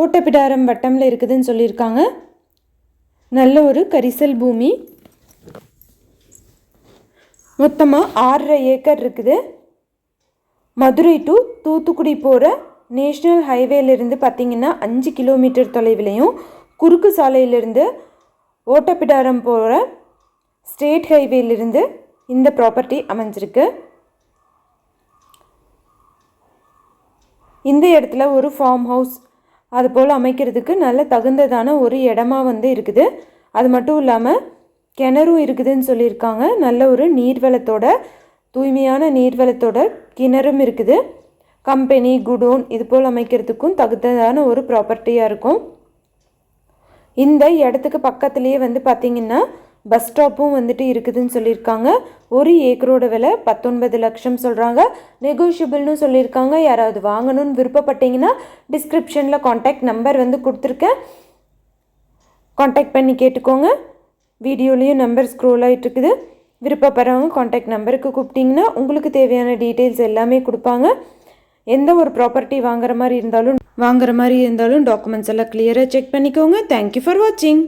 ஓட்டப்பிடாரம் வட்டமில் இருக்குதுன்னு சொல்லியிருக்காங்க. நல்ல ஒரு கரிசல் பூமி. மொத்தமாக ஆறரை ஏக்கர் இருக்குது. மதுரை டு தூத்துக்குடி போகிற நேஷ்னல் ஹைவேலேருந்து பார்த்தீங்கன்னா அஞ்சு கிலோமீட்டர் தொலைவிலையும் குறுக்கு சாலையிலிருந்து ஓட்டப்பிடாரம் போகிற ஸ்டேட் ஹைவேலிருந்து இந்த ப்ராப்பர்ட்டி அமைஞ்சிருக்கு. இந்த இடத்துல ஒரு ஃபார்ம் ஹவுஸ் அது போல் அமைக்கிறதுக்கு நல்ல தகுந்ததான ஒரு இடமா வந்து இருக்குது. அது மட்டும் இல்லாமல் கிணறும் இருக்குதுன்னு சொல்லியிருக்காங்க. நல்ல ஒரு நீர்வளத்தோட தூய்மையான நீர்வளத்தோட கிணறும் இருக்குது. கம்பெனி குடோன் இது போல் அமைக்கிறதுக்கும் தகுந்ததான ஒரு ப்ராப்பர்ட்டியாக இருக்கும். இந்த இடத்துக்கு பக்கத்துலேயே வந்து பார்த்திங்கன்னா பஸ் ஸ்டாப்பும் வந்துட்டு இருக்குதுன்னு சொல்லியிருக்காங்க. ஒரு ஏக்கரோட விலை பத்தொன்பது லட்சம் சொல்கிறாங்க நெகோஷியபிள்னு சொல்லியிருக்காங்க. யாராவது வாங்கணும்னு விருப்பப்பட்டீங்கன்னா டிஸ்கிரிப்ஷனில் காண்டாக்ட் நம்பர் வந்து கொடுத்துருக்கேன். காண்டாக்ட் பண்ணி கேட்டுக்கோங்க. வீடியோலேயும் நம்பர் ஸ்க்ரோல் ஆகிட்டு இருக்குது. விருப்பப்படுறவங்க காண்டாக்ட் நம்பருக்கு கூப்பிட்டிங்கன்னா உங்களுக்கு தேவையான டீட்டெயில்ஸ் எல்லாமே கொடுப்பாங்க. எந்த ஒரு ப்ராப்பர்ட்டி வாங்குற மாதிரி இருந்தாலும் வாங்குற மாதிரி இருந்தாலும் டாக்குமெண்ட்ஸ் எல்லாம் கிளியராக செக் பண்ணிக்கோங்க. தேங்க்யூ ஃபார் வாட்சிங்